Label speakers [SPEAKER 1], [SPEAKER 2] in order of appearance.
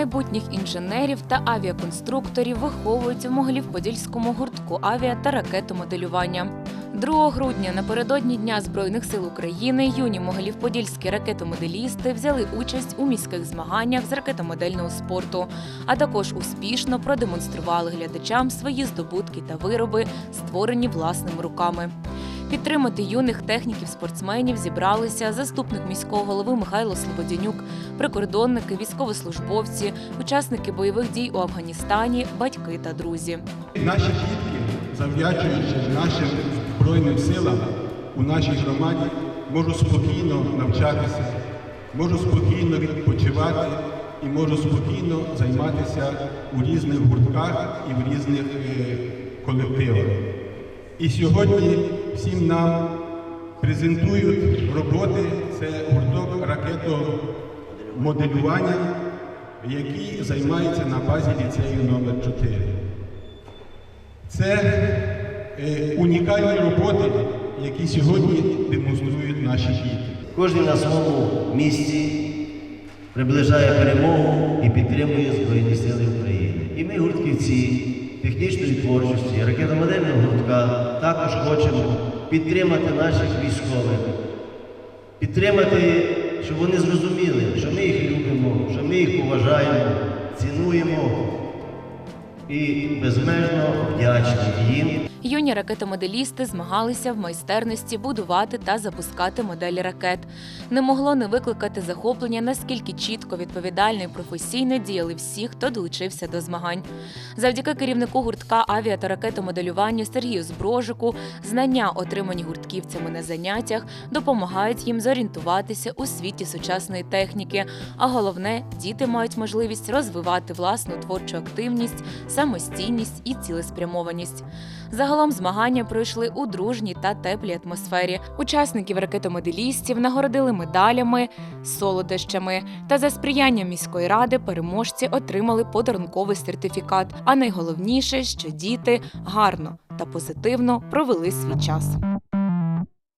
[SPEAKER 1] Майбутніх інженерів та авіаконструкторів виховують у Могилів-Подільському гуртку авіа та ракетомоделювання. 2 грудня напередодні Дня Збройних сил України юні Могилів-Подільські ракетомоделісти взяли участь у міських змаганнях з ракетомодельного спорту, а також успішно продемонстрували глядачам свої здобутки та вироби, створені власними руками. Підтримати юних техніків-спортсменів зібралися заступник міського голови Михайло Слободянюк, прикордонники, військовослужбовці, учасники бойових дій у Афганістані, батьки та друзі.
[SPEAKER 2] Наші дітки, завдячуючи нашим Збройним силам у нашій громаді, можуть спокійно навчатися, можуть спокійно відпочивати і можуть спокійно займатися у різних гуртках і в різних е, колективах. І сьогодні всім нам презентують роботи, це гурток ракетомоделювання, який займається на базі ліцею номер 4 це е, унікальні роботи, які сьогодні демонструють наші діти.
[SPEAKER 3] Кожен на своєму місці приближає перемогу і підтримує Збройні Сили України. І ми, гуртківці технічної творчості, ракетомодельного гуртка, також хочемо підтримати наших військових, підтримати, щоб вони зрозуміли, що ми їх любимо, що ми їх поважаємо, цінуємо і безмежно вдячні їм.
[SPEAKER 1] Юні ракетомоделісти змагалися в майстерності будувати та запускати моделі ракет. Не могло не викликати захоплення, наскільки чітко, відповідально і професійно діяли всі, хто долучився до змагань. Завдяки керівнику гуртка авіа та ракетомоделювання Сергію Зброжику знання, отримані гуртківцями на заняттях, допомагають їм зорієнтуватися у світі сучасної техніки. А головне, діти мають можливість розвивати власну творчу активність, самостійність і цілеспрямованість. Загалом змагання пройшли у дружній та теплій атмосфері. Учасників ракетомоделістів нагородили медалями, солодощами. Та за сприянням міської ради переможці отримали подарунковий сертифікат. А найголовніше, що діти гарно та позитивно провели свій час.